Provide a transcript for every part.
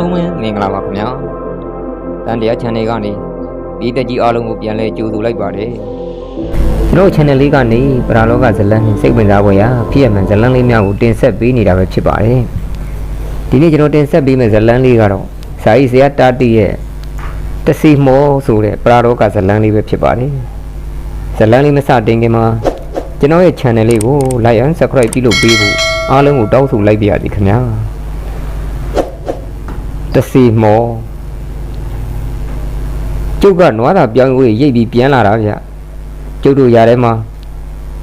အားလုံးပဲမင်္ဂလာပါခင်ဗျာတန်တရား channel ကနေပြည်သက်ကြီးအားလုံးကိုပြန်လဲကြိုဆိုလိုက်ပါတယ်ကျွန်တော် channel လေးကနေပရာလောကဇလန်းစိတ်ဝင်စားဖွယ်ရာဖြစ်ရမှန်ဇလန်းလေးများကိုတင်ဆက်ပေးနေတာပဲဖြစ်ပါတယ်ဒီနေ့ကျွန်တော်တင်ဆက်ပေးမယ့်ဇလန်းလေးကတော့ဇာဤဇယတာတိရဲ့တစီမောဆိုတဲ့ပရာလောကဇလန်းလေးပဲဖြစ်ပါတယ်ဇလန်းလေးမစတင်ခင်မှာကျွန်တော်ရဲ့ channel လေးကို like and subscribe ပြုလုပ်ပေးဖို့အားလုံးကိုတောင်းဆိုလိုက်ပါရစေခင်ဗျာ တစီမောကျုပ်ကနွားသာပြောင်းဝေးရိပ်ပြီးပြန်လာတာဗျကျုပ်တို့ຢာထဲမှာ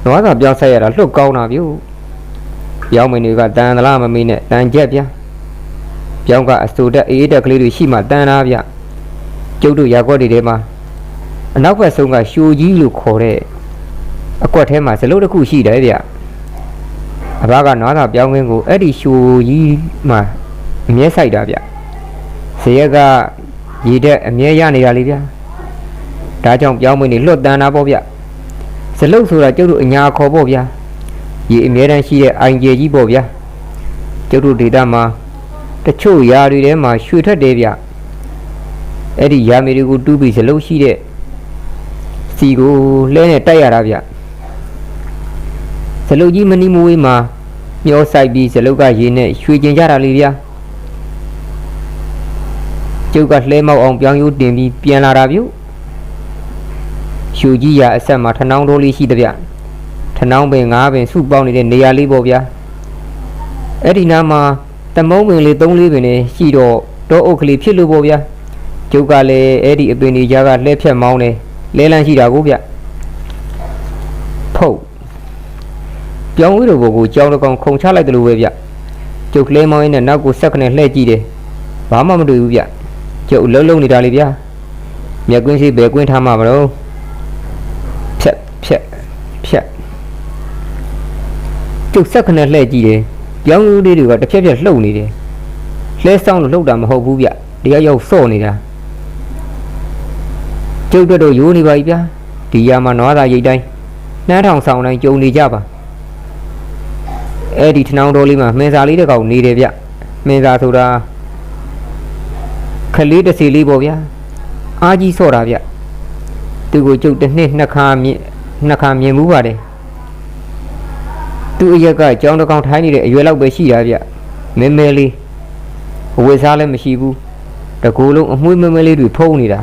နွားသာပြောင်းဆက်ရတာလှုပ်ကောင်းတာဗျပြောင်းမင်းတွေကတန်သလားမမေးနဲ့တန်ကြက်ဗျပြောင်းကအစတူတက်အေးတက်ကလေးတွေရှိမှတန်တာဗျကျုပ်တို့ຢာကွက်တွေထဲမှာအနောက်ဘက်ဆုံးကရှိုကြီးလို့ခေါ်တဲ့အကွက်ထဲမှာဇလုတ်တစ်ခုရှိတယ်ဗျအဘကနွားသာပြောင်းခင်းကိုအဲ့ဒီရှိုကြီးမှာအမြဲဆိုင်တာဗျ ဇရက်ကရည်တဲ့အမြဲရနေတာလေဗျာဒါကြောင့်ပြောင်းမွေးနေလွတ်တန်တာပေါ့ဗျဇလုတ်ဆိုတာကျုပ်တို့အညာခေါ်ပေါ့ဗျာရည်အမြဲတမ်းရှိတဲ့အိုင်ကျေကြီးပေါ့ဗျာကျုပ်တို့ဒေတာမှာတချို့ຢာတွေထဲမှာရွှေထွက်တယ်ဗျအဲ့ဒီຢာမီတွေကိုတူးပြီးဇလုတ်ရှိတဲ့စီကိုလဲနဲ့တိုက်ရတာဗျဇလုတ်ကြီးမနီမဝေးမှာမျောဆိုင်ပြီးဇလုတ်ကရည်နဲ့ရွှေကျင်ကြတာလေဗျာ ကျုပ်ကလှဲမောက်အောင်ပြောင်းရိုးတင်ပြီးပြန်လာတာပြုရှူကြီးရအဆက်မှာထနောင်းတိုးလေးရှိတဲ့ဗျထနောင်းပင်ငါးပင်စုပေါင်းနေတဲ့နေရာလေးပေါ့ဗျာအဲ့ဒီနားမှာတမုံပင်လေး၃လေးပင်လေးရှိတော့တောအုပ်ကလေးဖြစ်လို့ပေါ့ဗျာကျုပ်ကလည်းအဲ့ဒီအပင်ဒီကြားကလှဲဖြတ်မောင်းနေလဲလန်းရှိတာကိုဗျဖုတ်ပြောင်းဝေးတော်ကိုကြောင်းတစ်ကောင်ခုံချလိုက်တယ်လို့ပဲဗျကျုပ်ကလေးမောင်းရင်းနဲ့နောက်ကိုဆက်ခနဲ့လှဲ့ကြည့်တယ်ဘာမှမတွေ့ဘူးဗျ ကျုပ်လုံးလုံးနေတာလေဗျာမြက်ကွင်းစီဘယ်ကွင်းထားမှာမလို့ဖြက်ဖြက်ဖြက်ကျုပ်ဆက်ခနဲ့လှည့်ကြည့်တယ်ပြောင်းလူလေးတွေကတစ်ဖြက်ဖြက်လှုပ်နေတယ်လှဲဆောင်လို့လှုပ်တာမဟုတ်ဘူးဗျတရားရောက်စော့နေတာကျုပ်တို့တော့ရိုးနေပါပြီဗျာဒီရမှာနွားသာရိတ်တိုင်းနှမ်းထောင်ဆောင်တိုင်းကြုံနေကြပါအဲ့ဒီထနောင်းတော်လေးမှာမင်းစာလေးတစ်ကောင်နေတယ်ဗျမင်းစာဆိုတာ ခလေးတစ်စီလေးပေါ့ဗျာအားကြီးဆော့တာဗျသူကိုကျုပ်တစ်နှစ်နှစ်ခါမြင်နှစ်ခါမြင်မှုပါတယ်သူအရက်ကကြောင်းတစ်ကောင်ထိုင်းနေတဲ့အရွယ်လောက်ပဲရှိတာဗျမဲမဲလေးအဝတ်စားလည်းမရှိဘူးတကူလုံးအမွှေးမဲမဲလေးတွေဖုံးနေတာ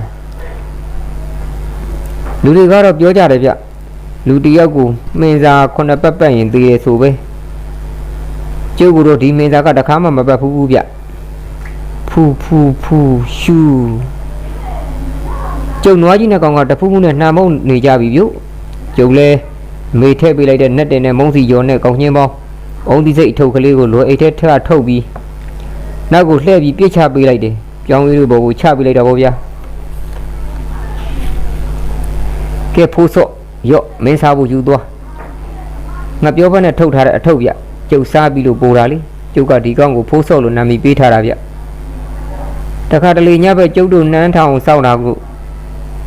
လူတွေကတော့ပြောကြတယ်ဗျလူတစ်ယောက်ကိုမင်းစာခုနှစ်ပတ်ပတ်ရင်သေးရဆိုပဲကျုပ်ကတော့ဒီမင်းစာကတခါမှမပတ်ဘူးဗျ ဖူဖူဖူရှူကျုံနွားကြီးနဲ့ကောင်ကတဖူးဖူးနဲ့နှာမုံနေကြပြီပြုတ်ကျုံလဲမေထည့်ပေးလိုက်တဲ့နက်တင်နဲ့မုံစီကျော်နဲ့ကောင်ညင်းပေါင်းအုံးဒီစိတ်အထုပ်ကလေးကိုလွယ်အိတ်ထဲထပ်ထုတ်ပြီးနောက်ကိုလှည့်ပြီးပြစ်ချပေးလိုက်တယ်ပြောင်းရည်တို့ဘောကိုချပေးလိုက်တာပေါ့ဗျာကဲဖိုးစော့ရော့မင်းစားဖို့ယူသွားငါပြောဘက်နဲ့ထုတ်ထားတဲ့အထုပ်ဗျကျုပ်စားပြီးလို့ပို့တာလေကျုပ်ကဒီကောင်ကိုဖိုးစော့လို့နာမည်ပေးထားတာဗျ တခါတလေညဘက်ကျုပ်တို့နှမ်းထောင်စောင့်တာကို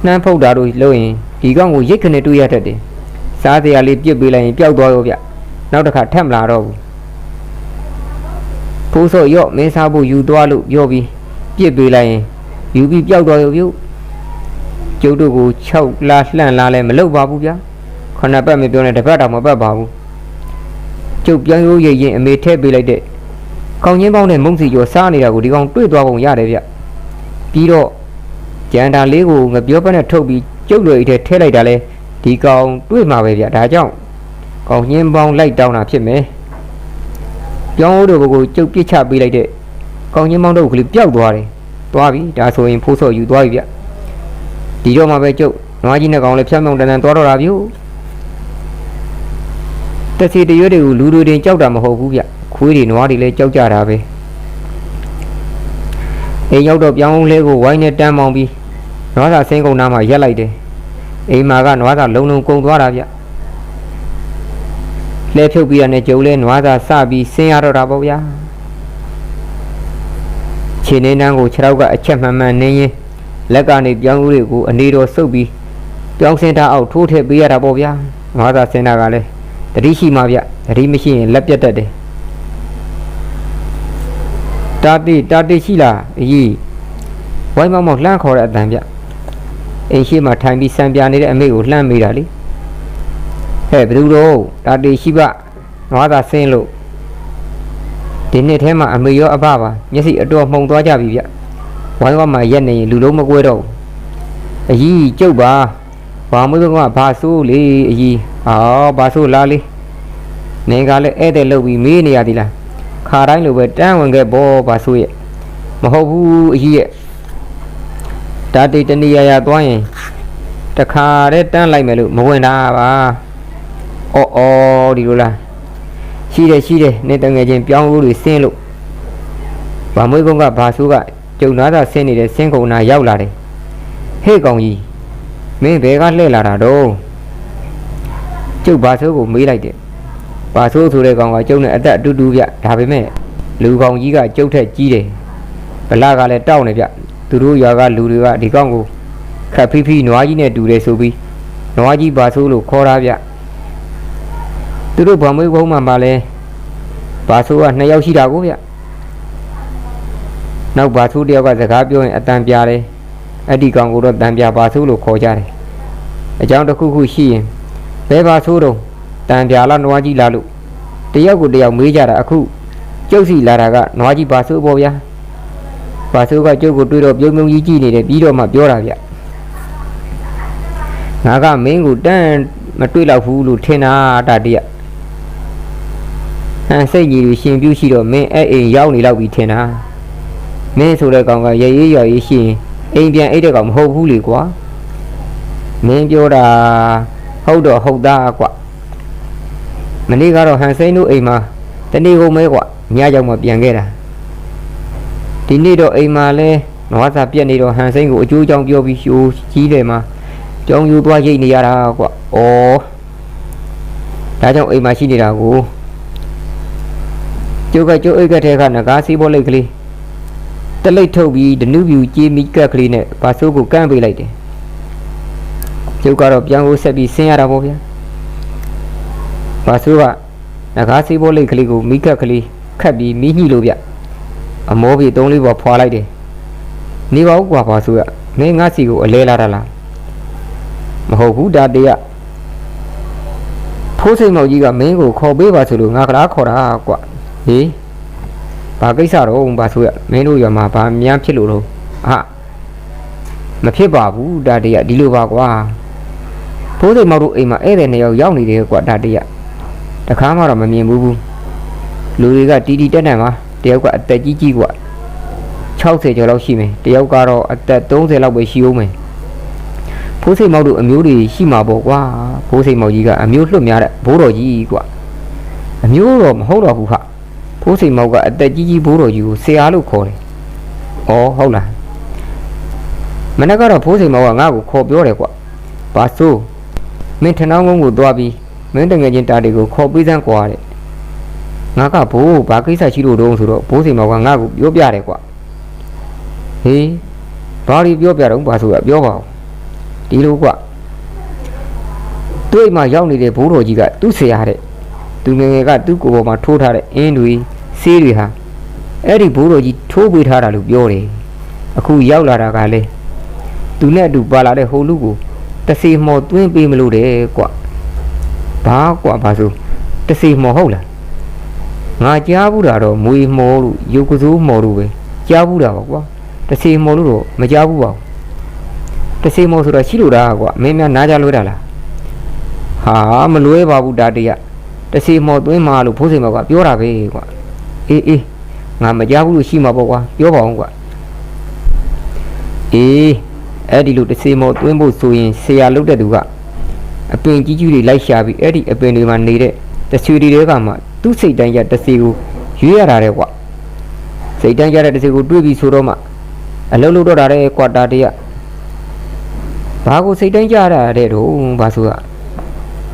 နှမ်းဖုတ်တာတို့လုပ်ရင်ဒီကောင်ကိုရိတ်ခနဲ့တွေ့ရတတ်တယ်။စားစရာလေးပြစ်ပေးလိုက်ရင်ပျောက်သွားရောဗျ။နောက်တစ်ခါထပ်မလာတော့ဘူး။ဖိုးစော့ရော့မင်းစားဖို့ယူသွားလို့ပြောပြီးပြစ်ပေးလိုက်ရင်ယူပြီးပျောက်သွားရောပြုတ်။ကျုပ်တို့ကို6လားလှန့်လားလဲမလုပ်ပါဘူးဗျာ။ခဏပတ်မပြောနဲ့တစ်ပတ်တောင်မပတ်ပါဘူး။ကျုပ်ပြန်ရိုးရိတ်ရင်အမေထည့်ပေးလိုက်တဲ့ကောင်းချင်းပေါင်းနဲ့မုံစီကျော်စားနေတာကိုဒီကောင်တွေ့သွားပုံရတယ်ဗျ ပြီးတော့ကြံတာလေးကိုငပြောပတ်နဲ့ထုတ်ပြီးကျုပ်လွယ်အိတ်ထဲထည့်လိုက်တာလဲဒီကောင်တွေ့မှာပဲဗျဒါကြောင့်ကောင်းချင်းပေါင်းလိုက်တောင်းတာဖြစ်မယ်ပြောင်းဦးတို့ကိုကျုပ်ပြစ်ချပေးလိုက်တဲ့ကောင်းချင်းပေါင်းတို့ကလေးပျောက်သွားတယ်သွားပြီဒါဆိုရင်ဖိုးစော်ယူသွားပြီဗျဒီတော့မှပဲကျုပ်နွားကြီးနဲ့ကောင်လည်းဖြတ်မောင်တန်တန်သွားတော့တာဗျတစီတရွတ်တွေကိုလူတွေတင်ကြောက်တာမဟုတ်ဘူးဗျခွေးတွေနွားတွေလည်းကြောက်ကြတာပဲ အိမ်ရောက်တော့ပြောင်းလဲကိုဝိုင်းနဲ့တန်းမောင်းပြီးနွားသာဆင်းကုန်နားမှာရက်လိုက်တယ်အိမ်မှာကနွားသာလုံလုံကုန်သွားတာဗျလဲဖြုတ်ပြီးရတဲ့ကျုံလဲနွားသာစပြီးဆင်းရတော့တာပေါ့ဗျာခြေနေနှန်းကိုခြေထောက်ကအချက်မှန်မှန်နင်းရင်လက်ကနေပြောင်းဦးတွေကိုအနေတော်ဆုပ်ပြီးပြောင်းစင်ထားအောက်ထိုးထည့်ပေးရတာပေါ့ဗျာနွားသာဆင်းတာကလည်းတတိရှိမှဗျတတိမရှိရင်လက်ပြတ်တတ်တယ် တာတိတာတိရှိလားအကြီးဝိုင်းမောင်မောင်လှမ်းခေါ်တဲ့အတန်ဗျအိမ်ရှိမှထိုင်ပြီးစံပြနေတဲ့အမေကိုလှမ်းမိတာလေဟဲ့ဘယ်သူတော့တာတိရှိပါနွားသာဆင်းလို့ဒီနှစ်ထဲမှာအမေရောအဘပါမျက်စိအတော်မှုံသွားကြပြီဗျဝိုင်းဝမှာရက်နေရင်လူလုံးမကွဲတော့ဘူးအကြီးကျုပ်ပါဘာမွေးကဘာဆိုးလေအကြီးဟောဘာဆိုးလားလေနင်ကလည်းဧည့်သည်လုပ်ပြီးမေးနေရသည်လား ခါတိုင်းလိုပဲတန်းဝင်ခဲ့ဘောပါဆိုရဲ့မဟုတ်ဘူးအကြီးရဲ့ဒါတိတနေရရသွားရင်တခါတည်းတန်းလိုက်မယ်လို့မဝင်တာပါအော်အော်ဒီလိုလားရှိတယ်ရှိတယ်နေတငယ်ချင်းပြောင်းလို့တွေဆင်းလို့ဗမွေးကုန်းကဘာဆိုးကကျုံနာသာဆင်းနေတဲ့ဆင်းကုန်နာရောက်လာတယ်ဟေ့ကောင်ကြီးမင်းဘယ်ကလှည့်လာတာတော့ကျုပ်ဘာဆိုးကိုမေးလိုက်တယ် ပါဆိုးဆိုတဲ့ကောင်ကကျုပ်နဲ့အသက်အတူတူဗျဒါပေမဲ့လူကောင်ကြီးကကျုပ်ထက်ကြီးတယ်ဗလာကလည်းတောက်နေဗျသူတို့ရွာကလူတွေကဒီကောင်ကိုခက်ဖိဖိနွားကြီးနဲ့တူတယ်ဆိုပြီးနွားကြီးပါဆိုးလို့ခေါ်တာဗျသူတို့ဗမွေးကုန်းမှာမှလည်းပါဆိုးကနှစ်ယောက်ရှိတာကိုဗျနောက်ပါဆိုးတယောက်ကစကားပြောရင်အတန်ပြားတယ်အဲ့ဒီကောင်ကိုတော့တန်ပြားပါဆိုးလို့ခေါ်ကြတယ်အကြောင်းတစ်ခုခုရှိရင်ဘယ်ပါဆိုးတော့ တန်ပြာလားနွားကြီးလားလို့တယောက်ကိုတယောက်မေးကြတာအခုကျုပ်စီလာတာကနွားကြီးပါဆိုးပေါ့ဗျာပါဆိုးကကျုပ်ကိုတွေ့တော့ပြုံးပြုံးကြီးကြည့်နေတယ်ပြီးတော့မှပြောတာဗျငါကမင်းကိုတန်းမတွေ့တော့ဘူးလို့ထင်တာတာတည်းဟန်စိတ်ကြီးလို့ရှင်ပြူးရှိတော့မင်းအဲ့အိမ်ရောက်နေလောက်ပြီထင်တာမင်းဆိုတဲ့ကောင်ကရရေးရွရေးရှိရင်အိမ်ပြန်အိတ်တဲ့ကောင်မဟုတ်ဘူးလေကွာမင်းပြောတာဟုတ်တော့ဟုတ်သားကွာ မနေ့ကတော့ဟန်စိန်တို့အိမ်မှာတနေ့ကုန်မဲကွာညကြောင်မှပြန်ခဲ့တာဒီနေ့တော့အိမ်မှာလဲနွားစာပြက်နေတော့ဟန်စိန်ကိုအကျိုးကြောင့်ပြောပြီးရှိုးကြီးတယ်မှာကြောင်ယူသွားရိတ်နေရတာကွာဩဒါကြောင့်အိမ်မှာရှိနေတာကိုကျုပ်ကကျုပ်အိတ်ကထဲကငကားစီးပေါ်လိတ်ကလေးတလိတ်ထုတ်ပြီးဒနုပြူကြေးမိကက်ကလေးနဲ့ဘာဆိုးကိုကန့်ပေးလိုက်တယ်ကျုပ်ကတော့ပြန်ကိုဆက်ပြီးဆင်းရတာပေါ့ဗျာ ဘာဆိုးကငကားစီးဘောလိတ်ကလေးကိုမိကက်ကလေးခတ်ပြီးမိညှိလို့ဗျအမောပြေသုံးလေးပေါ်ဖွာလိုက်တယ်နေပါဦးကွာဘာဆိုးကမင်းငါစီကိုအလဲလာတာလားမဟုတ်ဘူးဒါတည်းကဖိုးစိန်မောင်ကြီးကမင်းကိုခေါ်ပေးပါဆိုလို့ငါကလားခေါ်တာကွာဟေးဘာကိစ္စတော့ဘာဆိုးရမင်းတို့ရွာမှာဘာများဖြစ်လို့တော့ဟာမဖြစ်ပါဘူးဒါတည်းကဒီလိုပါကွာဖိုးစိန်မောင်တို့အိမ်မှာဧည့်သည်နှစ်ယောက်ရောက်နေတယ်ကွာဒါတည်းက တခါမှတော့မမြင်ဘူးဘူးလူတွေကတီတီတက်တက်မှာတယောက်ကအသက်ကြီးကြီးกว่า60ကျော်လောက်ရှိမယ်တယောက်ကတော့အသက်30လောက်ပဲရှိဦးမယ်ဖိုးစိတ်မောက်တို့အမျိုးတွေရှိမှာပေါ့ကွာဖိုးစိတ်မောက်ကြီးကအမျိုးလွတ်များတဲ့ဘိုးတော်ကြီးကွာအမျိုးတော့မဟုတ်တော့ဘူးဟာဖိုးစိတ်မောက်ကအသက်ကြီးကြီးဘိုးတော်ကြီးကိုဆရာလို့ခေါ်တယ်ဩဟုတ်လားမနေ့ကတော့ဖိုးစိတ်မောက်ကငါ့ကိုခေါ်ပြောတယ်ကွာဘာဆိုမင်းထဏောင်းကုန်းကိုသွားပြီး မင်းတငယ်ချင်းတာတွေကိုခေါ်ပေးစမ်းကွာတဲ့ငါကဘိုးဘာကိစ္စရှိလို့တုံးဆိုတော့ဘိုးစီမောင်ကငါ့ကိုပြောပြတယ်ကွာဟေးဘာလို့ပြောပြတော့ဘာဆိုရပြောပါဦးဒီလိုကွာတွေ့မှရောက်နေတဲ့ဘိုးတော်ကြီးကသူ့ဆရာတဲ့သူငယ်ငယ်ကသူ့ကိုယ်ပေါ်မှာထိုးထားတဲ့အင်းတွေဆေးတွေဟာအဲ့ဒီဘိုးတော်ကြီးထိုးပေးထားတာလို့ပြောတယ်အခုရောက်လာတာကလည်းသူနဲ့အတူပါလာတဲ့ဟိုလူကိုတစီမော်သွင်းပေးမလို့တဲ့ကွာ ဘာကွာဘာဆိုတစီမော်ဟုတ်လားငါကြားဘူးတာတော့မွေမော်လို့ရုပ်ကစိုးမော်လို့ပဲကြားဘူးတာပါကွာတစီမော်လို့တော့မကြားဘူးပါဘူးတစီမော်ဆိုတော့ရှိလို့တာကွာမင်းများနားကြလွဲတာလားဟာမလွဲပါဘူးဒါတရတစီမော်သွင်းมาလို့ဖိုးစိန်မော်ကပြောတာပဲကွာအေးအေးငါမကြားဘူးလို့ရှိမှာပေါ့ကွာပြောပါအောင်ကွာအေးအဲ့ဒီလိုတစီမော်သွင်းဖို့ဆိုရင်ဆရာလုပ်တဲ့သူက အပင်ကြီးကြီးတွေလိုက်ရှာပြီးအဲ့ဒီအပင်တွေမှာနေတဲ့တဆွေတွေတဲကမှသူ့စိတ်တိုင်းရတစီကိုရွေးရတာတဲ့ကွာစိတ်တိုင်းရတဲ့တစီကိုတွေးပြီးဆိုတော့မှအလုံးလုံးတော့တာတဲ့ကွာတာတရဘာကိုစိတ်တိုင်းကြရတဲ့တော့ဘာဆိုက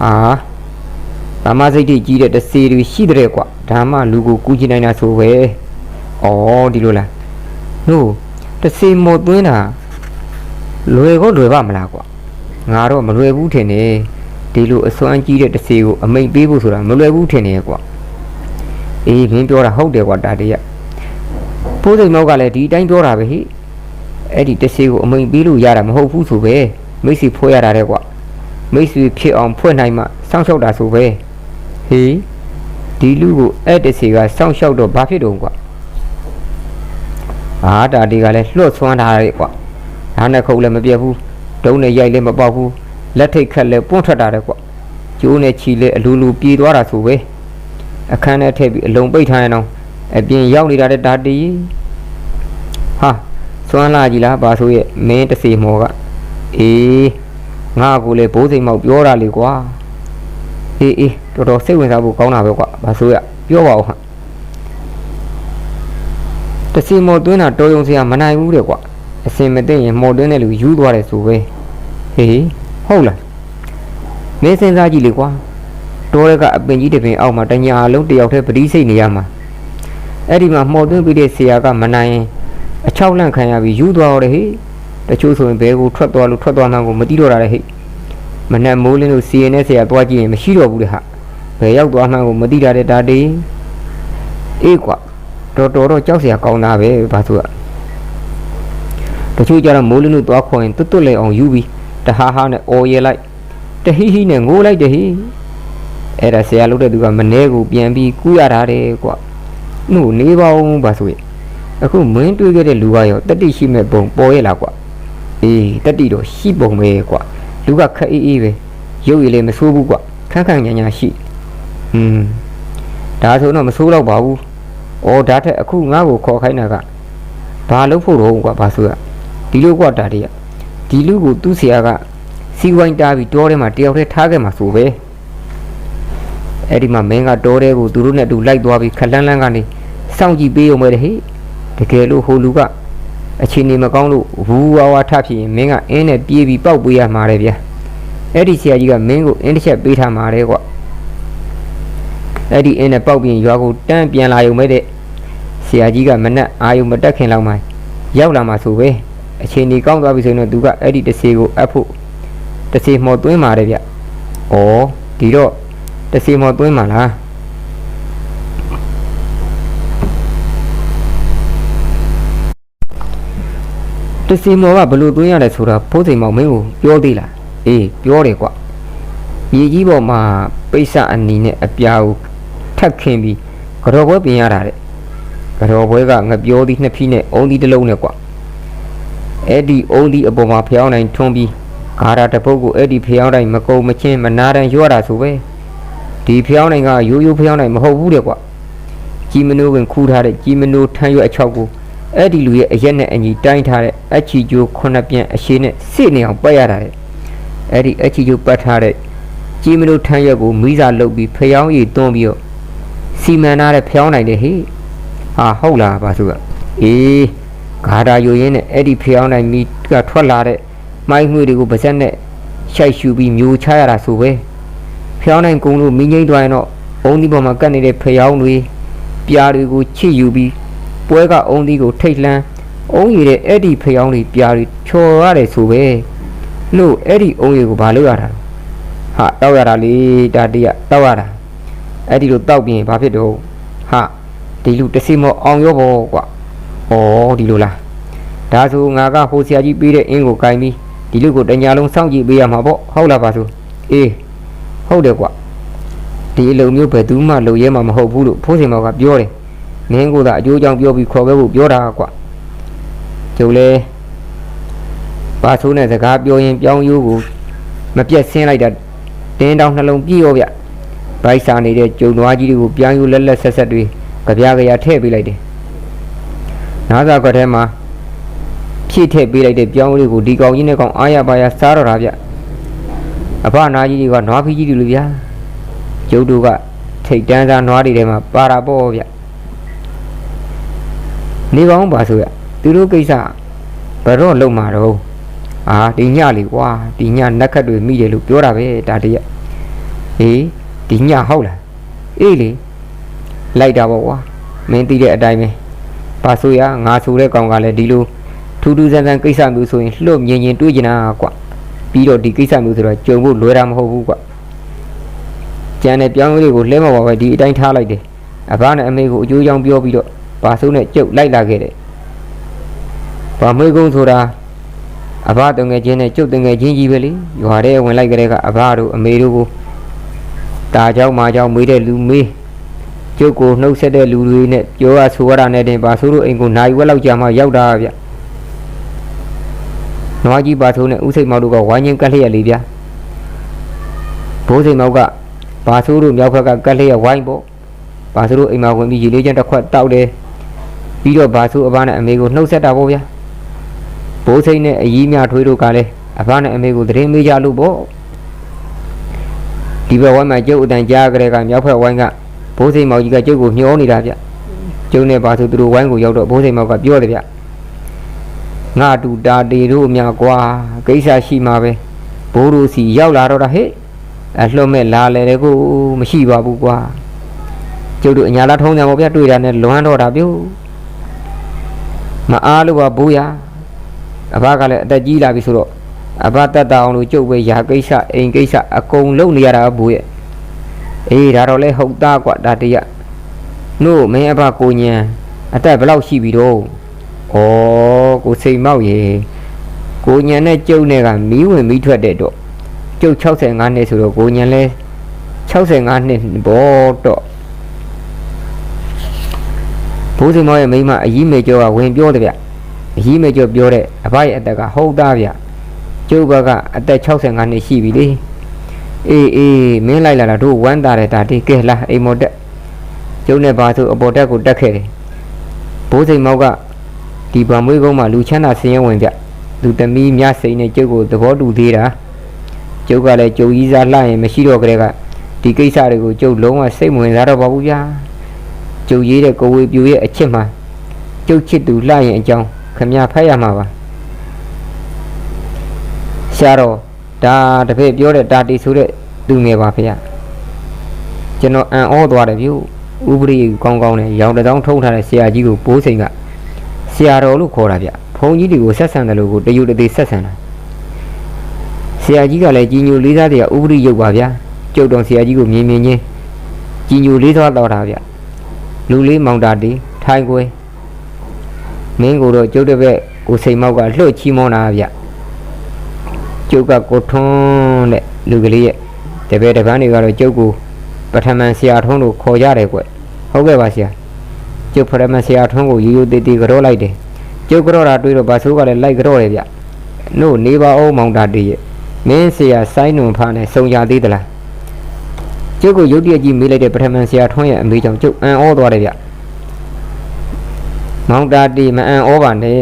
အာဘာမစိတ်တွေကြီးတဲ့တစီတွေရှိတဲ့ကွာဒါမှလူကိုကူးကြည့်နိုင်တာဆိုပဲဩဒီလိုလားနို့တစီမော်သွင်းတာလွယ်ကောလွယ်ပါမလားကွာ ငါတော့မလွယ်ဘူးထင်တယ်ဒီလိုအစွမ်းကြီးတဲ့တစ်စီကိုအမိန်ပေးဖို့ဆိုတာမလွယ်ဘူးထင်တယ်ကွာအေးမင်းပြောတာဟုတ်တယ်ကွာဒါတည်းရဖိုးစိန်မောက်ကလည်းဒီအတိုင်းပြောတာပဲဟိအဲ့ဒီတဆေကိုအမိန်ပေးလို့ရတာမဟုတ်ဘူးဆိုပဲမိတ်ဆွေဖွဲ့ရတာတဲ့ကွာမိတ်ဆွေဖြစ်အောင်ဖွဲ့နိုင်မှစောင့်ရှောက်တာဆိုပဲဟေးဒီလူကိုအဲ့တဆေကစောင့်ရှောက်တော့ဘာဖြစ်တုံးကွာအာတာဒီကလည်းလွှတ်ဆွမ်းထားတယ်ကွာဒါနဲ့ခုတ်လည်းမပြတ်ဘူး ဒုံးနဲ့ရိုက်လည်းမပေါက်ဘူးလက်ထိတ်ခတ်လည်းပွန့်ထွက်တာတဲ့ကွာကျိုးနဲ့ချီလည်းအလူလူပြေးသွားတာဆိုပဲအခန်းထဲထည့်ပြီးအလုံးပိတ်ထားရင်တော့အပြင်ရောက်နေတာတဲ့ဒါတီဟာစွမ်းလာကြီးလားဘာဆိုရဲ့မင်းတစီမော်ကအေးငါကူလေဘိုးစိမ်မောက်ပြောတာလေကွာအေးအေးတော်တော်စိတ်ဝင်စားဖို့ကောင်းတာပဲကွာဘာဆိုရပြောပါဦးဟာတစီမော်သွင်းတာတော်ယုံစရာမနိုင်ဘူးတဲ့ကွာ အစင်မသိရင်မော်သွင်းတဲ့လူယူသွားတယ်ဆိုပဲဟေးဟုတ်လားမင်းစဉ်းစားကြည့်လေကွာတော်ရဲကအပင်ကြီးတစ်ပင်အောက်မှာတညာလုံးတယောက်တည်းပတိစိတ်နေရမှာအဲ့ဒီမှာမော်သွင်းပြီးတဲ့ဆရာကမနိုင်ရင်အချောက်လန့်ခံရပြီးယူသွားတော့တယ်ဟေးတချို့ဆိုရင်ဘဲကိုထွက်သွားလို့ထွက်သွားမှကိုမသိတော့တာလေဟေ့မနဲ့မိုးလင်းလို့စီရင်နဲ့ဆရာသွားကြည့်ရင်မရှိတော့ဘူးလေဟာဘယ်ရောက်သွားမှကိုမသိတာတဲ့ဒါတေးအေးကွာတော်တော်တော့ကြောက်စရာကောင်းတာပဲဘာလို့อ่ะ တချို့ကျတော့မိုးလင်းလို့သွားခေါ်ရင်တွတ်တွတ်လဲအောင်ယူပြီးတဟားဟားနဲ့အော်ရဲလိုက်တဟိဟိနဲ့ငိုးလိုက်တယ်ဟိအဲ့ဒါဆရာလုပ်တဲ့သူကမနေကိုပြန်ပြီးကူးရတာတဲ့ကွာနှုတ်နေပါဦးဘာဆိုရအခုမင်းတွေးခဲ့တဲ့လူကရောတတိရှိမဲ့ပုံပေါ်ရဲ့လားကွာအေးတက်တီတော့ရှိပုံပဲကွာလူကခက်အေးအေးပဲရုပ်ရည်လည်းမဆိုးဘူးကွာခန်းခန်းညာညာရှိဟွန်းဒါဆိုတော့မဆိုးတော့ပါဘူးဩဒါထက်အခုငါ့ကိုခေါ်ခိုင်းတာကဘာလုပ်ဖို့တော့ကွာဘာဆိုရ ဒီလိုကွာတာတည်းဒီလူကိုသူ့ဆရာကစီဝိုင်းတားပြီးတောထဲမှာတယောက်တည်းထားခဲ့မှာဆိုပဲအဲ့ဒီမှာမင်းကတောထဲကိုသူတို့နဲ့အတူလိုက်သွားပြီးခလန်းလန်းကနေစောင့်ကြည့်ပေးအောင်ပဲတဲ့ဟေ့တကယ်လို့ဟိုလူကအခြေအနေမကောင်းလို့ဝူဝါဝါထဖြစ်ရင်မင်းကအင်းနဲ့ပြေးပြီးပောက်ပေးရမှာလေဗျာအဲ့ဒီဆရာကြီးကမင်းကိုအင်းတစ်ချက်ပေးထားမှာတဲ့ကွအဲ့ဒီအင်းနဲ့ပောက်ပြီးရွာကိုတန်းပြန်လာရုံပဲတဲ့ဆရာကြီးကမနဲ့အာယုံမတက်ခင်လောက်မှရောက်လာမှာဆိုပဲ အခြေအနေကောင်းသွားပြီဆိုရင်တော့သူကအဲ့ဒီတစေကိုအပ်ဖို့တစေမော်သွင်းပါတယ်ဗျ။ဩဒီတော့တစေမော်သွင်းပါလား။တစီမော်ကဘလို့သွင်းရတယ်ဆိုတာဖိုးစိန်မောင်မင်းကိုပြောသေးလားအေးပြောတယ်ကွမြေကြီးပေါ်မှာပိဿအနီနဲ့အပြာကိုထပ်ခင်ပြီးကတော်ဘွဲပြင်ရတာတဲ့ကတော်ဘွဲကငပြောသည်နှစ်ဖီးနဲ့အုံးသည်တစ်လုံးနဲ့ကွ အဲ့ဒီအုံးသီးအပေါ်မှာဖျောင်းတိုင်းထွန်းပြီးဂါရာတစ်ပုတ်ကိုအဲ့ဒီဖျောင်းတိုင်းမကုံမချင်းမနာတန်ရွရတာဆိုပဲဒီဖျောင်းတိုင်းကရိုးရိုးဖျောင်းတိုင်းမဟုတ်ဘူးတဲ့ကွကြီးမနိုးဝင်ခူးထားတဲ့ကြီးမနိုးထမ်းရွက်အချောက်ကိုအဲ့ဒီလူရဲ့အရက်နဲ့အညီတိုင်းထားတဲ့အချီကျိုးခုနှစ်ပြန်အရှိနဲ့စစ်နေအောင်ပတ်ရတာတဲ့အဲ့ဒီအချီကျိုးပတ်ထားတဲ့ကြီးမလို့ထမ်းရက်ကိုမိစာလုတ်ပြီးဖျောင်းရည်တွန်းပြီးတော့စီမံထားတဲ့ဖျောင်းနိုင်တယ်ဟေ့ဟာဟုတ်လားပါစုကအေး ဂါတာယိုရင်းနဲ့အဲ့ဒီဖျောင်းနိုင်မိကထွက်လာတဲ့မိုင်းငွေတွေကိုပါဇက်နဲ့ရှိုက်ရှူပြီးမျိုးချရတာဆိုပဲဖျောင်းနိုင်ကုန်းလို့မိငိမ့်သွားရင်တော့အုံးဒီပေါ်မှာကတ်နေတဲ့ဖျောင်းတွေပြားတွေကိုချစ်ယူပြီးပွဲကအုံးသီးကိုထိတ်လှမ်းအုံးရည်တဲ့အဲ့ဒီဖျောင်းလေးပြားတွေချော်ရတယ်ဆိုပဲလို့အဲ့ဒီအုံးရည်ကိုဘာလုပ်ရတာလဲဟာတောက်ရတာလေဒါတည်းကတောက်ရတာအဲ့ဒီလိုတောက်ပြီးရင်ဘာဖြစ်တော့ဟာဒီလူတစ်စီမောအောင်ရောပေါ့ကွာ ဩဒီလိုလားဒါဆိုငါကဟိုဆရာကြီးပေးတဲ့အင်းကိုကင်ပြီးဒီလူကိုတညာလုံးစောင့်ကြည့်ပေးရမှာပေါ့ဟုတ်လားပါဆိုအေးဟုတ်တယ်ကွာဒီအလုံမျိုးဘယ်သူမှလုံရဲမှာမဟုတ်ဘူးလို့ဖိုးစင်မောကပြောတယ်မင်းကသာအကျိုးကြောင့်ပြောပြီးခေါ်ခဲ့ဖို့ပြောတာကွာကျုပ်လဲပါဆိုးနဲ့စကားပြောရင်ပြောင်းရိုးကိုမပြတ်ဆင်းလိုက်တာတင်းတောင်နှလုံးပြည့်ရောဗျဘိုက်စာနေတဲ့ကျုံနွားကြီးတွေကိုပြောင်းရိုးလက်လက်ဆက်ဆက်တွေကြပြကြရထည့်ပေးလိုက်တယ် နားစာကွက်ထဲမှာဖြည့်ထည့်ပေးလိုက်တဲ့ပြောင်းရိုးကိုဒီကောင်ကြီးနဲ့ကောင်အားရပါရစားတော့တာဗျအဖနာကြီးတွေကနွားဖီးကြီးတွေလူဗျာကျုပ်တို့ကထိတ်တန်းစားနွားတွေထဲမှာပါတာပေါ့ဗျနေကောင်းပါဆိုရသူတို့ကိစ္စဘယ်တော့လုံမှာတော့အာဒီညလေကွာဒီညနက်ခတ်တွေမိတယ်လို့ပြောတာပဲဒါတည်းအေးဒီညဟုတ်လားအေးလေလိုက်တာပေါ့ကွာမင်းသိတဲ့အတိုင်းပဲ ပါဆိုရငါဆိုတဲ့ကောင်ကလည်းဒီလိုထူးထူးဆန်းဆန်းကိစ္စမျိုးဆိုရင်လှုပ်မြင်ရင်တွေးကျင်တာကွာပြီးတော့ဒီကိစ္စမျိုးဆိုတော့ကြုံဖို့လွယ်တာမဟုတ်ဘူးကွာကျန်တဲ့ပြောင်းလေးကိုလဲမပါပဲဒီအတိုင်းထားလိုက်တယ်အဘနဲ့အမေကိုအကျိုးကြောင့်ပြောပြီးတော့ ဘာဆိုးနဲ့ကျုပ်လိုက်လာခဲ့တယ်ဘာမွေးကုန်းဆိုတာအဘတငယ်ချင်းနဲ့ကျုပ်တငယ်ချင်းကြီးပဲလေရွာထဲဝင်လိုက်ကြတဲ့ကအဘတို့အမေတို့ကိုတာเจ้าမာเจ้าမေးတဲ့လူမေး ကျုပ်ကိုနှုတ်ဆက်တဲ့လူတွေနဲ့ပြောရဆိုရတာနဲ့တင်ဘာဆိုးတို့အိမ်ကိုနိုင်ဝက်လောက်ကြာမှရောက်တာဗျနွားကြီးဘာဆိုးနဲ့ဥစိတ်မောက်တို့ကဝိုင်းချင်းကတ်လျက်လေးဗျဘိုးစိတ်မောက်ကဘာဆိုးတို့မြောက်ဘက်ကကတ်လျက်ဝိုင်းပေါ့ဘာဆိုးတို့အိမ်မှာဝင်ပြီးရေလေးချင်းတစ်ခွက်တောက်တယ်ပြီးတော့ဘာဆိုးအဘနဲ့အမေကိုနှုတ်ဆက်တာပေါ့ဗျဘိုးစိတ်နဲ့အကြီးမြထွေးတို့ကလည်းအဘနဲ့အမေကိုသတင်းမေးကြလို့ပေါ့ဒီဘက်ဝိုင်းမှာကျုပ်အတန်ကြားကြတဲ့ကမြောက်ဘက်ဝိုင်းက ဘိုးစိတ်မောက်ကြီးကကျုပ်ကိုမျောနေတာဗျကျုပ်နဲ့ဘာဆိုးသူတို့ဝိုင်းကိုရောက်တော့ဘိုးစိတ်မောက်ကပြောတယ်ဗျငါတူတာတေတို့အများကွာကိစ္စရှိမှာပဲဘိုးတို့စီရောက်လာတော့တာဟဲ့အလှမဲ့လာလေတဲ့ကိုမရှိပါဘူးကွာကျုပ်တို့အညာလာထုံးကြပါဗျတွေ့တာနဲ့လွမ်းတော့တာပြုမအားလို့ပါဘိုးရအဘကလည်းအသက်ကြီးလာပြီဆိုတော့အဘတက်တာအောင်လို့ကျုပ်ပဲရာကိစ္စအိမ်ကိစ္စအကုန်လုပ်နေရတာဘိုးရဲ့ အေးဒါတော့လဲဟုတ်သားကွာဒါတရနို့မင်းအဘကိုညံအသက်ဘယ်လောက်ရှိပြီတော့ဩကိုစိန်မောက်ရေကိုညံနဲ့ကျုပ်နဲ့ကမီးဝင်မီးထွက်တဲ့တော့ကျုပ်65နှစ်ဆိုတော့ကိုညံလဲ65နှစ်ဘောတော့ဘိုးစင်မောရဲ့မိန်းမအကြီးမေကျော်ကဝင်ပြောတယ်ဗျအကြီးမေကျော်ပြောတဲ့အဘရဲ့အသက်ကဟုတ်သားဗျကျုပ်ဘက်ကအသက်65နှစ်ရှိပြီလေ အေးအေးမင်းလိုက်လာတာတို့ဝမ်းတာတယ်ဒါတိကဲလာအိမ်မော်တက်ကျုပ်နဲ့ဘာဆိုအပေါ်တက်ကိုတက်ခဲ့တယ်ဘိုးစိန်မောက်ကဒီဗမွေးကုန်းမှာလူချမ်းသာဆင်းရဲဝင်ဗျလူသမီးမြစိန်နဲ့ကျုပ်ကိုသဘောတူသေးတာကျုပ်ကလည်းကျုပ်ကြီးစားလှရင်မရှိတော့ကြတဲ့ကဒီကိစ္စတွေကိုကျုပ်လုံးဝစိတ်မဝင်စားတော့ပါဘူးဗျာကျုပ်ရေးတဲ့ကိုဝေပြူရဲ့အချစ်မှာကျုပ်ချစ်သူလှရင်အကြောင်းခမဖတ်ရမှာပါရှာတော့ဒါတပည့်ပြောတဲ့တာတီဆိုတဲ့ သူငယ်ပါဖေ။ကျွန်တော်အံ့ဩသွားတယ်ဗျဥပရိကောင်းကောင်းနဲ့ရောင်တထောင်ထုံးထားတဲ့ဆရာကြီးကိုပိုးစိန်ကဆရာတော်လို့ခေါ်တာဗျ။ဘုန်းကြီးတွေကိုဆက်ဆံတယ်လို့ကိုတယူတသေးဆက်ဆံတာဆရာကြီးကလည်းကြီးညိုလေးစားတဲ့ဥပရိယုတ်ပါဗျာ။ကျုပ်တော်ဆရာကြီးကိုမြင်မြင်ချင်းကြီးညိုလေးစားတော့တာဗျ။လူလေးမောင်တာတီထိုင်ခွဲမင်းကိုတော့ကျုပ်တစ်ပည့်ကိုစိန်မောက်ကလှုပ်ချီးမွမ်းတာဗျ။ကျုပ်ကကိုထွန်းတဲ့လူကလေးရဲ့ တပည့်တစ်ပန်းတွေကတော့ကျုပ်ကိုပထမန်ဆရာထွန်းတို့ခေါ်ကြတယ်ကွ။ဟုတ်ကဲ့ပါဆရာ။ကျုပ်ပထမန်ဆရာထွန်းကိုရိုးရိုးသေးသေးကြောလိုက်တယ်။ကျုပ်ကြောတာတွေးတော့ဘာဆိုးကလည်းလိုက်ကြောတယ်ဗျ။နို့နေပါအောင်မောင်တာတီရဲ့မင်းဆရာစိုင်းနုံဖားနဲ့စုံရသေးသလားကျုပ်ကိုရုတ်တရက်ကြီးမေးလိုက်တဲ့ပထမန်ဆရာထွန်းရဲ့အမေကြောင့်ကျုပ်အံ့ဩသွားတယ်ဗျမောင်တာတီမအံ့ဩပါနဲ့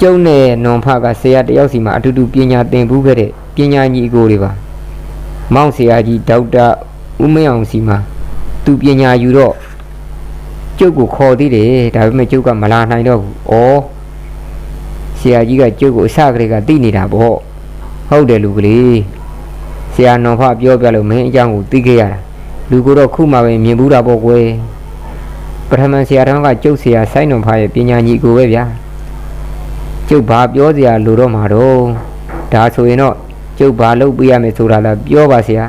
ကျုပ်နဲ့နွန်ဖားကဆရာတယောက်စီမှာအတူတူပညာသင်ဘူးခဲ့တဲ့ပညာညီအကိုတွေပါ မောင်ဆရာကြီးဒေါက်တာဦးမင်းအောင်စီမှာသူပညာယူတော့ကျုပ်ကိုခေါ်သေးတယ်ဒါပေမဲ့ကျုပ်ကမလာနိုင်တော့ဘူးဩဆရာကြီးကကျုပ်ကိုအစကလေးကသိနေတာပေါ့ဟုတ်တယ်လူကလေးဆရာနော်ဖပြောပြလို့မင်းအကြောင်းကိုသိခဲ့ရတာလူကတော့ခုမှပဲမြင်ဘူးတာပေါ့ကွယ်ပထမဆရာတော်ကကျုပ်ဆရာစိုင်းနော်ဖရဲ့ပညာညီကိုပဲဗျာကျုပ်ဘာပြောစရာလိုတော့မှာတော့ဒါဆိုရင်တော့ ကျုပ်ဘာလုပ်ပြရမယ်ဆိုတာလားပြောပါဆရာ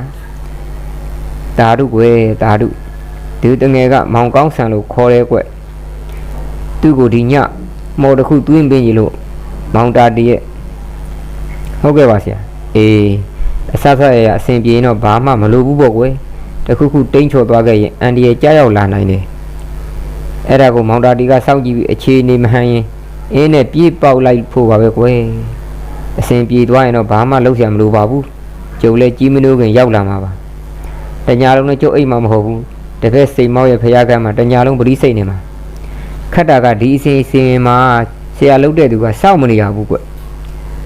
တာဓုကွယ်တာဓုဒီတငယ်ကမောင်ကောင်းဆန်လို့ခေါ်ရဲကွယ်သူ့ကိုဒီညမော်တစ်ခုသွင်းပေးရင်လို့မောင်တာတရဲ့ဟုတ်ကဲ့ပါဆရာအေးအဆက်ဆက်ရရအဆင်ပြေရင်တော့ဘာမှမလိုဘူးပေါ့ကွယ်တခုခုတိမ့်ချော်သွားခဲ့ရင်အန်ဒီရဲ့ကြားရောက်လာနိုင်တယ်အဲ့ဒါကိုမောင်တာတီကစောင့်ကြည့်ပြီးအခြေအနေမဟန်ရင်အင်းနဲ့ပြေးပေါက်လိုက်ဖို့ပါပဲကွယ် အဆင်ပြေသွားရင်တော့ဘာမှလုပ်ဆရာမလိုပါဘူးကျုပ်လည်းကြီးမနိုးခင်ရောက်လာမှာပါတညာလုံးနဲ့ကျုပ်အိမ်မှာမဟုတ်ဘူးတပည့်စိန်မောက်ရဲ့ဖရာကမ်းမှာတညာလုံးပရိစိတ်နေမှာခက်တာကဒီအစဉ်အစဉ်မှာဆရာလုပ်တဲ့သူကစောင့်မနေရဘူးကွယ်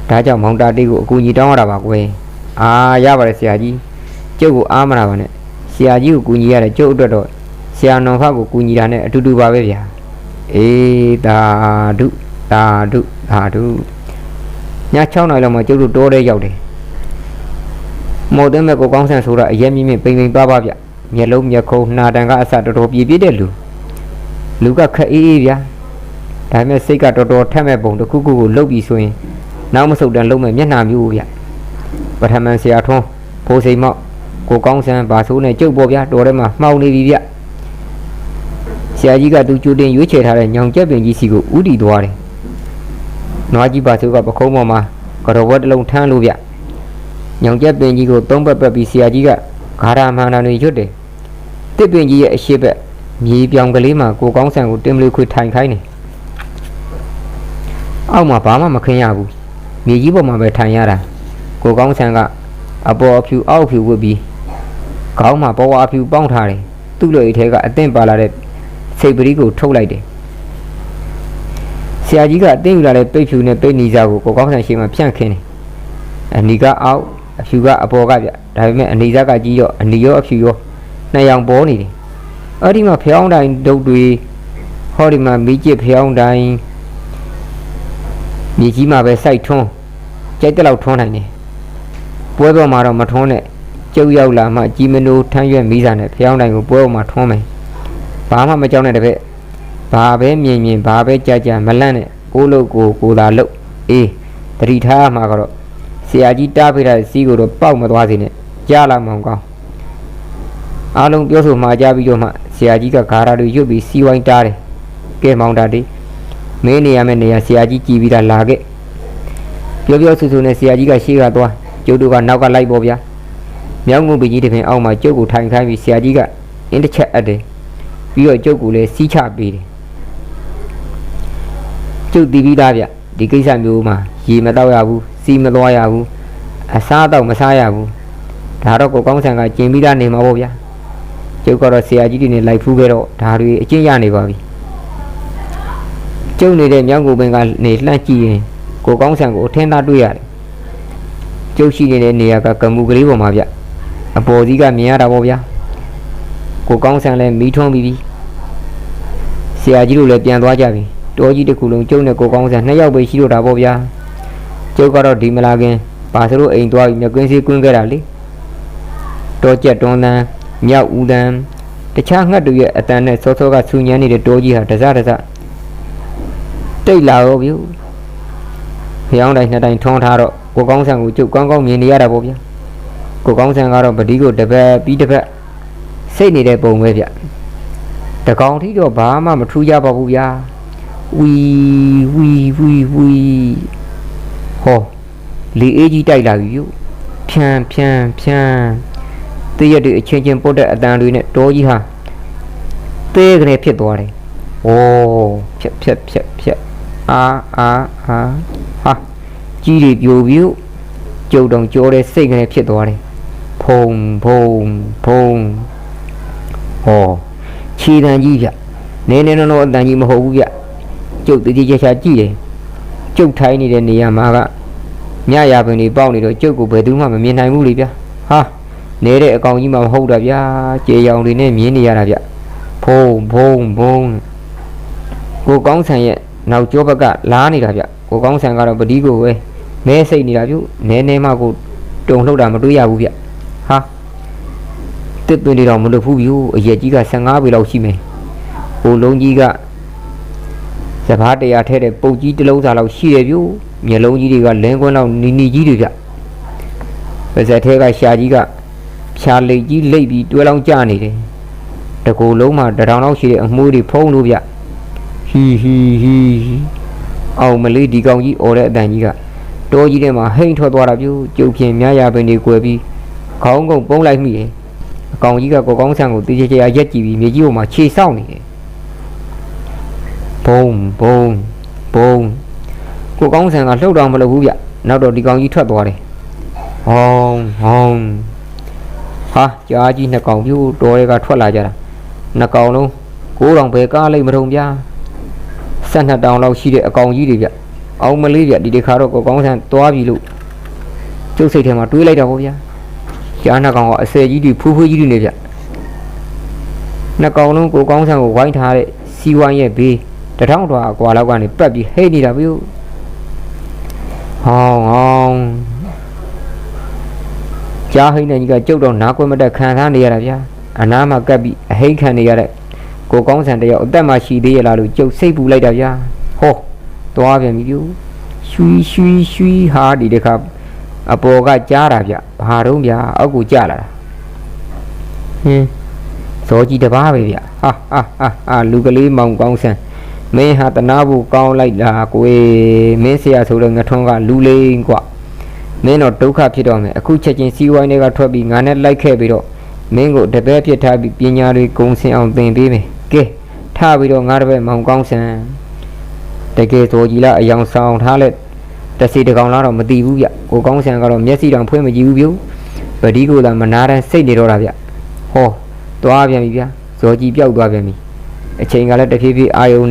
ဒါကြောင့်မောင်တာတေးကိုအကူကြီးတောင်းရတာပါကွယ်အာရပါတယ်ဆရာကြီးကျုပ်ကိုအားမနာပါနဲ့ဆရာကြီးကိုကူညီရတယ်ကျုပ်အတွက်တော့ဆရာနော်ဖကိုကူညီတာနဲ့အတူတူပါပဲဗျာအေးတာဓုတာဓုတာဓုည 6နိုင်လောက်မှကျုပ်တို့တောထဲရောက်တယ်မော်တဲ့မဲ့ကိုကောင်းဆန်ဆိုတာအရက်မြင့်မြင့်ပိန်ပိန်ပါပါဗျမျက်လုံးမျက်ခုံးနှာတန်ကအစတော်တော်ပြည့်ပြည့်တဲ့လူလူကခက်အေးအေးဗျာဒါပေမဲ့စိတ်ကတော်တော်ထက်မဲ့ပုံတစ်ခုခုကိုလှုပ်ပြီးဆိုရင်နောက်မဆုတ်တန်လုံးမဲ့မျက်နှာမျိုးဗျပထမန်ဆရာထွန်းဖိုးစိန်မောက်ကိုကောင်းဆန်းဘာဆိုးနဲ့ကြုတ်ပေါ်ဗျတော်ထဲမှာမှောင်နေပြီဗျဆရာကြီးကသူကြိုတင်ရွေးချယ်ထားတဲ့ညောင်ကျက်ပင်ကြီးစီကိုဥတီသွားတယ် နွားကြီးပါဆိုကပခုံးပေါ်မှာကတော်ဘွက်တစ်လုံးထမ်းလို့ဗျညောင်ကျက်ပင်ကြီးကိုသုံးပတ်ပတ်ပြီးဆရာကြီးကဂါရာမှန်တာတွေရွတ်တယ်တစ်ပင်ကြီးရဲ့အရှိတ်ဘက်မြေပြောင်ကလေးမှာကိုကောင်းဆန်ကိုတင်မလေးခွေထိုင်ခိုင်းတယ်အောက်မှာဘာမှမခင်းရဘူးမြေကြီးပေါ်မှာပဲထိုင်ရတာကိုကောင်းဆန်ကအပေါ်အဖြူအောက်အဖြူဝတ်ပြီးခေါင်းမှာပေါ်ဝါအဖြူပေါင်းထားတယ်သူ့လိုအိတ်ထဲကအသင့်ပါလာတဲ့စိတ်ပရိကိုထုတ်လိုက်တယ် ဆရာကြီးကအသင့်ယူလာတဲ့ပိတ်ဖြူနဲ့ပိတ်နီစာကိုကိုကောင်းဆန်ရှေ့မှာဖြန့်ခင်းတယ်အနီကအောက်အဖြူကအပေါ်ကဗျဒါပေမဲ့အနီစားကကြီးရောအနီရောအဖြူရောနှစ်ယောင်ပေါ်နေတယ်အဲ့ဒီမှာဖျောင်းတိုင်းဒုတ်တွေဟောဒီမှာမိကျစ်ဖျောင်းတိုင်းမြေကြီးမှာပဲစိုက်ထွန်းကြိုက်တဲ့လောက်ထွန်းနိုင်တယ်ပွဲပေါ်မှာတော့မထွန်းနဲ့ကျုပ်ရောက်လာမှကြီးမနိုးထမ်းရွက်မိစားနဲ့ဖျောင်းတိုင်းကိုပွဲပေါ်မှာထွန်းမယ်ဘာမှမကြောက်နဲ့တပည့် ဘာပဲမြင်မြင်ဘာပဲကြာကြာမလန့်နဲ့ကိုယ့်လို့ကိုယ်ကိုယ်သာလို့အေးတတိထားရမှာကတော့ဆရာကြီးတားဖေးတဲ့စီးကိုတော့ပေါက်မသွားစေနဲ့ကြားလာမှောင်ကောင်းအားလုံးပြောဆိုမှာကြပြီးတော့မှဆရာကြီးကဂါရာတွေရွတ်ပြီးစီဝိုင်းတားတယ်ကဲမောင်တာဒီမင်းနေရမယ့်နေရာဆရာကြီးကြည်ပြီးတာလာခဲ့ပြောပြောဆူဆူနဲ့ဆရာကြီးကရှေ့ကသွားကျုပ်တို့ကနောက်ကလိုက်ပေါ့ဗျာမြောင်းငုံပကြီးတစ်ပင်အောက်မှာကျုပ်ကိုထိုင်ခိုင်းပြီးဆရာကြီးကအင်းတစ်ချက်အပ်တယ်ပြီးတော့ကျုပ်ကိုလည်းစီးချပေးတယ် ကျုပ်တည်ပြီးသားဗျဒီကိစ္စမျိုးမှာရေမတော့ရဘူးစီးမသွားရဘူးအစားတော့မစားရဘူးဒါတော့ကိုကောင်းဆန်ကကျင်ပြီးသားနေမှာပေါ့ဗျာကျုပ်ကတော့ဆရာကြီးတွေနဲ့လိုက်ဖူးခဲ့တော့ဒါတွေအကျင့်ရနေပါပြီကျုပ်နေတဲ့မြောင်းကိုပင်ကနေလှမ်းကြည့်ရင်ကိုကောင်းဆန်ကိုအထင်းသားတွေ့ရတယ်ကျုပ်ရှိနေတဲ့နေရာကကမူကလေးပေါ်မှာဗျအပေါ်စီးကမြင်ရတာပေါ့ဗျာကိုကောင်းဆန်လည်းမီးထွန်းပြီးပြီဆရာကြီးတို့လည်းပြန်သွားကြပြီ တော်ကြီးတစ်ခုလုံးကျုပ်နဲ့ကိုကောင်းဆန်နှစ်ယောက်ပဲရှိတော့တာပေါ့ဗျာကျုပ်ကတော့ဒီမလာခင်ဘာစလို့အိမ်သွားပြီးမြကွင်းစီးကွင်းခဲ့တာလေတော်ကြက်တွန်းတန်းမြောက်ဦးတန်းတခြားငှက်တွေရဲ့အတန်နဲ့စောစောကဆူညမ်းနေတဲ့တော်ကြီးဟာတစတစတိတ်လာရောဗျဖျောင်းတိုင်းနှစ်တိုင်းထုံးထားတော့ကိုကောင်းဆန်ကိုကျုပ်ကောင်းကောင်းမြင်နေရတာပေါ့ဗျာကိုကောင်းဆန်ကတော့ပတိကိုတစ်ပတ်ပြီးတစ်ပတ်စိတ်နေတဲ့ပုံပဲဗျတကောင်ထိတော့ဘာမှမထူးကြပါဘူးဗျာ ဝီဝီဝီဝီဟောလေအေးကြီးတိုက်လာပြီယူဖြန်းဖြန်းဖြန်းတည့်ရက်တွေအချင်းချင်းပုတ်တဲ့အတန်တွေနဲ့တောကြီးဟာတဲကနေဖြစ်သွားတယ်။အိုးဖြက်ဖြက်ဖြက်ဖြက်အာအာအာဟာကြီးတွေပြိုပြိုကျုပ်တောင်ကြောတဲ့စိတ်ကနေဖြစ်သွားတယ်။ဖုံဖုံဖုံဟောခြေတံကြီးဗျ။နေနေနော်နော်အတန်ကြီးမဟုတ်ဘူးဗျ။ ကျုပ်တတိချာချာကြည့်တယ်။ကျုပ်ထိုင်းနေတဲ့နေရာမှာကညရာပင်တွေပေါက်နေတော့ကျုပ်ကိုဘယ်သူမှမမြင်နိုင်ဘူးလေဗျာဟာနေတဲ့အကောင်ကြီးမှမဟုတ်တာဗျာကြေရောင်တွေနဲ့မြင်နေရတာဗျဖုံဖုံဖုံကိုကောင်းဆန်ရဲ့နောက်ကျောဘက်ကလားနေတာဗျကိုကောင်းဆန်ကတော့ပတိကိုပဲမဲစိတ်နေတာပြုနဲနဲမှကိုတုံလှုပ်တာမတွေ့ရဘူးဗျဟာတစ်ပင်တွေတော့မလွတ်ဘူးဗျအရက်ကြီးက15ပေလောက်ရှိမယ်ဟိုလုံးကြီးက စဘာတရားထဲတဲ့ပုတ်ကြီးတစ်လုံးစာလောက်ရှိတယ်ဗျမျက်လုံးကြီးတွေကလင်းကွန်းလောက်နီနီကြီးတွေဗျပါဇက်ထဲကရှာကြီးကဖြာလိတ်ကြီးလိတ်ပြီးတွဲလောင်းကျနေတယ်တကူလုံးမှာတထောင်လောက်ရှိတဲ့အမွှေးတွေဖုံးလို့ဗျဟီဟီဟီအောင်မလေးဒီကောင်ကြီးអော်တဲ့အတန်ကြီးကတောကြီးထဲမှာဟိမ့်ထွက်သွားတာပြူကျုပ်ဖြင့်မြရပင်တွေကွယ်ပြီးခေါင်းကုန်းပုံးလိုက်မိတယ်အကောင်ကြီးကကိုကောင်းဆန်ကိုတေးချေချာရက်ကြည့်ပြီးမြေကြီးပေါ်မှာခြေဆောက်နေတယ် ဘုံဘုံဘုံကိုကောင်းဆန်ကလှုပ်တော့မလုပ်ဘူးဗျနောက်တော့ဒီကောင်ကြီးထွက်သွားတယ်ဟောင်းဟောင်းဟာကြားကြီးနှစ်ကောင်ပြူတော်တွေကထွက်လာကြတာနှစ်ကောင်လုံးကိုးတောင်ပဲကားလိုက်မထုံဗျာဆက်နှစ်တောင်လောက်ရှိတဲ့အကောင်ကြီးတွေဗျအောင်မလေးဗျဒီတစ်ခါတော့ကိုကောင်းဆန်သွားပြီလို့ကျုပ်စိတ်ထဲမှာတွေးလိုက်တာပေါ့ဗျာကြားနှစ်ကောင်ကအစဲကြီးတွေဖူးဖူးကြီးတွေနေဗျနှစ်ကောင်လုံးကိုကောင်းဆန်ကိုဝိုင်းထားတဲ့စီဝိုင်းရဲ့ဘေး တထောင်တော်အကွာလောက်ကနေပတ်ပြီးဟိတ်နေတာဗျဟောင်းဟောင်းကြားဟိတ်နေကြီးကကျုပ်တော့နားကွက်မတက်ခံစားနေရတာဗျာအနားမှာကပ်ပြီးအဟိတ်ခံနေရတဲ့ကိုကောင်းဆန်တယောက်အသက်မှရှိသေးရလားလို့ကျုပ်စိတ်ပူလိုက်တာဗျာဟောသွားပြန်ပြီပြူရွှီရွှီရွှီဟာဒီတခါအပေါ်ကကြားတာဗျဘာတော့ဗျာအောက်ကိုကြလာတာဟင်းဇော်ကြီးတပားပဲဗျဟာဟာဟာဟာလူကလေးမောင်ကောင်းဆန်း မင်းဟာတနာဖို့ကောင်းလိုက်တာကွယ်မင်းဆရာဆိုတဲ့ငထွန်းကလူလိန်ကွမင်းတော့ဒုက္ခဖြစ်တော့မယ်အခုချက်ချင်းစီဝိုင်းတွေကထွက်ပြီးငါနဲ့လိုက်ခဲ့ပြီးတော့မင်းကိုတပည့်ဖြစ်ထားပြီးပညာတွေကုံစင်အောင်သင်ပေးမယ်ကဲထပြီးတော့ငါတပည့်မောင်ကောင်းဆန်တကယ်တော်ကြီးလားအယောင်ဆောင်ထားလက်တစီတကောင်လားတော့မသိဘူးဗျကိုကောင်းဆန်ကတော့မျက်စိတောင်ဖွင့်မကြည့်ဘူးဗျပဒီကိုသာမနာတမ်းစိတ်နေတော့တာဗျဟောသွားပြန်ပြီဗျဇော်ကြီးပြောက်သွားပြန်ပြီ အချိန်ကလည်းတဖြည်းဖြည်းအာယုံ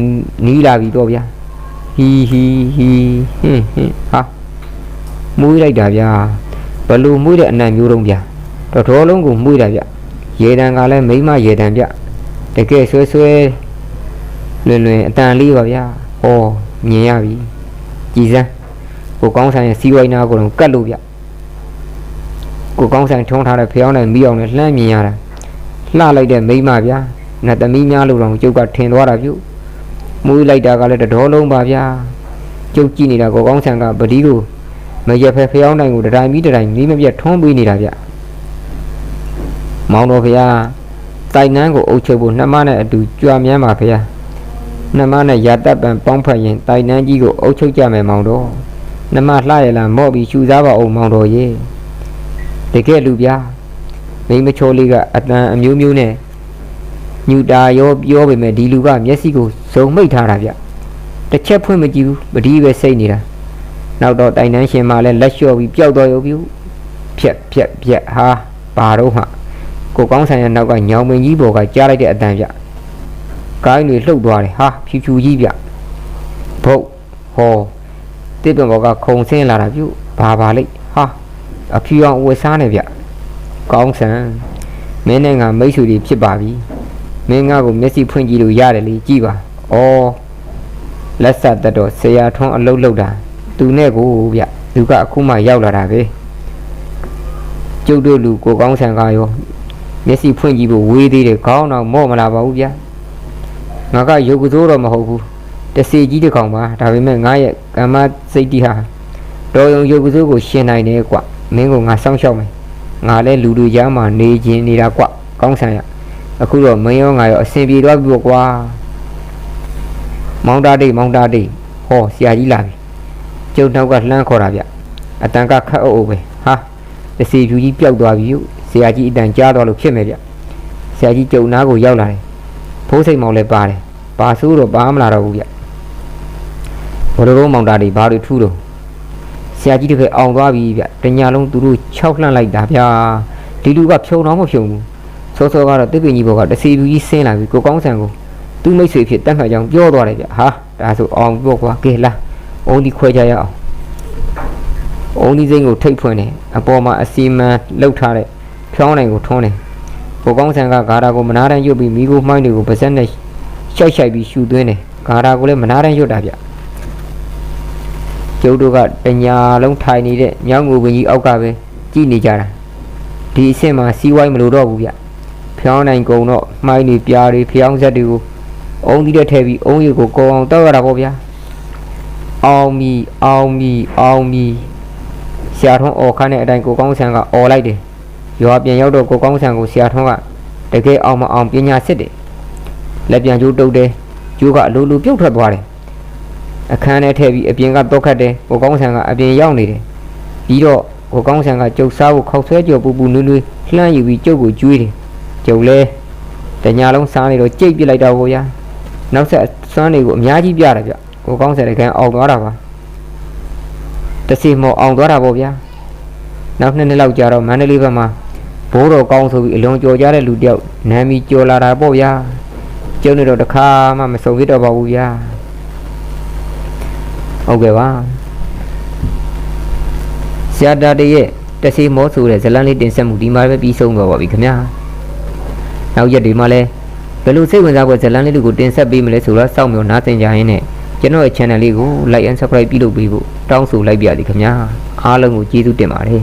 နီးလာပြီတော့ဗျာဟီဟီဟီဟင်းဟင်းဟာမွေးလိုက်တာဗျာဘလို့မွေးတဲ့အနံ့မျိုးတုံးဗျာတော်တော်လုံးကိုမွေးတာဗျရေတံကလည်းမိမရေတံဗျတကယ်ဆွဲဆွဲလွင်လွင်အတန်လေးပါဗျာဟောမြင်ရပြီကြည်စမ်းကိုကောင်းဆိုင်ရဲ့စီးဝိုင်းနာကိုတော့ကတ်လို့ဗျကိုကောင်းဆိုင်ထုံးထားတဲ့ဖျောင်းနဲ့မိအောင်နဲ့လှမ်းမြင်ရတာလှလိုက်တဲ့မိန်းမဗျာ နတ်သမီးများလို့တော့ကျုပ်ကထင်သွားတာပြုမွေးလိုက်တာကလည်းတတော်လုံးပါဗျာကျုပ်ကြည့်နေတာကိုကောင်းဆန်ကပတိကိုမရက်ဖဲဖျောင်းတိုင်းကိုတတိုင်းပြီးတတိုင်းမီးမပြတ်ထွန်းပေးနေတာဗျမောင်တော်ဗျာတိုင်နန်းကိုအုပ်ချုပ်ဖို့နှမနဲ့အတူကြွားမြန်းပါဗျာနှမနဲ့ရာတပ်ပံပေါင်းဖက်ရင်တိုင်နန်းကြီးကိုအုပ်ချုပ်ကြမယ်မောင်တော်နှမလှရလားမော့ပြီးရှူစားပါအောင်မောင်တော်ရေတကယ်လူဗျာမိန်းမချိုးလေးကအတန်အမျိုးမျိုးနဲ့ ညူတာရောပြောပေမဲ့ဒီလူကမျက်စိကိုဇုံမိတ်ထားတာဗျတစ်ချက်ဖွင့်မကြည့်ဘူးပတိပဲစိတ်နေတာနောက်တော့တိုင်တန်းရှင်မှလည်းလက်လျှော့ပြီးပျောက်တော့ရုပ်ပြုဖြက်ဖြက်ဖြက်ဟာပါတော့မှကိုကောင်းဆိုင်ရဲ့နောက်ကညောင်မင်းကြီးပေါ်ကကြားလိုက်တဲ့အတန်ဗျကိုင်းတွေလှုပ်သွားတယ်ဟာဖြူဖြူကြီးဗျဘုတ်ဟောတစ်ပံဘောကခုံဆင်းလာတာပြုဘာပါလိမ့်ဟာအဖြူအောင်ဝယ်စားနေဗျကောင်းဆန်မင်းနဲ့ငါမိတ်ဆွေတွေဖြစ်ပါပြီ မင်းငါကိုမျက်စိဖွင့်ကြည့်လို့ရတယ်လေကြည့်ပါဩလက်ဆက်တက်တော့ဆရာထွန်းအလုတ်လောက်တာသူနဲ့ကိုဗျသူကအခုမှရောက်လာတာပဲကျုပ်တို့လူကိုကောင်းဆန်ကရောမျက်စိဖွင့်ကြည့်ဖို့ဝေးသေးတယ်ခေါင်းတော့မော့မလာပါဘူးဗျငါကရုပ်ကစိုးတော့မဟုတ်ဘူးတစီကြီးတစ်ကောင်ပါဒါပေမဲ့ငါရဲ့ကမ္မစိတ်တိဟာတော်ယုံရုပ်ကစိုးကိုရှင်းနိုင်တယ်ကွမင်းကငါစောင့်ရှောက်မယ်ငါလည်းလူလူကြားမှာနေခြင်းနေတာကွကောင်းဆန်ရ အခုတော့မင်းရောငါရောအဆင်ပြေသွားပြီပေါ့ကွာမောင်တာတိတ်မောင်တာတိတ်ဟောဆရာကြီးလာပြီကျုံနောက်ကလှမ်းခေါ်တာဗျအတန်ကခတ်အုပ်အုပ်ပဲဟာတစီဖြူကြီးပျောက်သွားပြီဆရာကြီးအတန်ကြားသွားလို့ဖြစ်မယ်ဗျဆရာကြီးကျုံနာကိုရောက်လာတယ်ဖိုးစိတ်မောင်လည်းပါတယ်ပါဆိုးတော့ပါမလာတော့ဘူးဗျဘယ်လိုတော့မောင်တာတိတ်ဘာတွေထူးတော့ဆရာကြီးတစ်ဖက်အောင်သွားပြီဗျတညာလုံးသူတို့၆လှန့်လိုက်တာဗျာဒီလူကဖြုံတော့မဖြုံဘူး စောစောကတော့တစ်ပင်ကြီးဘောကတစီပြူကြီးဆင်းလာပြီကိုကောင်းဆန်ကိုသူ့မိတ်ဆွေဖြစ်တတ်မှတ်ကြောင်ပြောသွားတယ်ဗျဟာဒါဆိုအောင်ပြောကွာကဲလာအုံးဒီခွဲကြရအောင်အုံးဒီစိမ့်ကိုထိတ်ဖွင့်တယ်အပေါ်မှာအစီမံလှုပ်ထားတဲ့ဖြောင်းနိုင်ကိုထွန်းတယ်ကိုကောင်းဆန်ကဂါရာကိုမနာတန်းရွတ်ပြီးမိကိုမှိုင်းတွေကိုပါဇက်နဲ့ရှိုက်ရှိုက်ပြီးရှူသွင်းတယ်ဂါရာကိုလည်းမနာတန်းရွတ်တာဗျကျုပ်တို့ကတညာလုံးထိုင်နေတဲ့ညောင်ငူပင်ကြီးအောက်ကပဲကြည်နေကြတာဒီအဆင့်မှာစီးဝိုင်းမလို့တော့ဘူးဗျ ဖျောင်းနိုင်ကုန်တော့မှိုင်းတွေပြားတွေဖျောင်းဆက်တွေကိုအုံးသီးတဲ့ထဲပြီးအုံးရီကိုကောအောင်တောက်ရတာပေါ့ဗျာအောင်မီအောင်မီအောင်မီဆရာထွန်းအော်ခန်းတဲ့အတိုင်းကိုကောင်းဆန်ကအော်လိုက်တယ်ရွာပြန်ရောက်တော့ကိုကောင်းဆန်ကိုဆရာထွန်းကတကယ်အောင်မအောင်ပညာစစ်တယ်လက်ပြန်ကျိုးတုတ်တယ်ကျိုးကအလိုလိုပြုတ်ထွက်သွားတယ်အခန်းထဲထည့်ပြီးအပြင်ကတော့ခတ်တယ်ကိုကောင်းဆန်ကအပြင်ရောက်နေတယ်ပြီးတော့ကိုကောင်းဆန်ကကျုပ်စားဖို့ခောက်ဆွဲကြော်ပူပူနွေးနွေးလှမ်းယူပြီးကျုပ်ကိုကျွေးတယ် ကျုပ်လဲတညာလုံးစားနေတော့ကြိတ်ပစ်လိုက်တော့ကိုရနောက်ဆက်စွမ်းတွေကိုအများကြီးပြတယ်ဗျကိုကောင်းဆန်တကယ်အောင်သွားတာပါတစီမော်အောင်သွားတာပေါ့ဗျာနောက်နှစ်နှစ်လောက်ကြာတော့မန္တလေးဘက်မှာဘိုးတော်ကောင်းဆိုပြီးအလွန်ကြော်ကြတဲ့လူတယောက်နာမည်ကျော်လာတာပေါ့ဗျာကျုပ်နေတော့တခါမှမစုံဖြစ်တော့ပါဘူးဗျာဟုတ်ကဲ့ပါဆရာတာတရဲ့တစီမောဆိုတဲ့ဇလန်းလေးတင်ဆက်မှုဒီမှာပဲပြီးဆုံးသွားပါပြီခင်ဗျာ နောက်ရက်ဒီမှာလဲဘယ်လိုစိတ်ဝင်စားဖို့ဇလန်းလေးတွေကိုတင်ဆက်ပေးမလဲဆိုတော့စောင့်မျှော်နားသင်ကြရင်းနဲ့ကျွန်တော်ရဲ့ channel လေးကို like and subscribe ပြုလုပ်ပေးဖို့တောင်းဆိုလိုက်ပါသည်ခင်ဗျာအားလုံးကိုကျေးဇူးတင်ပါတယ်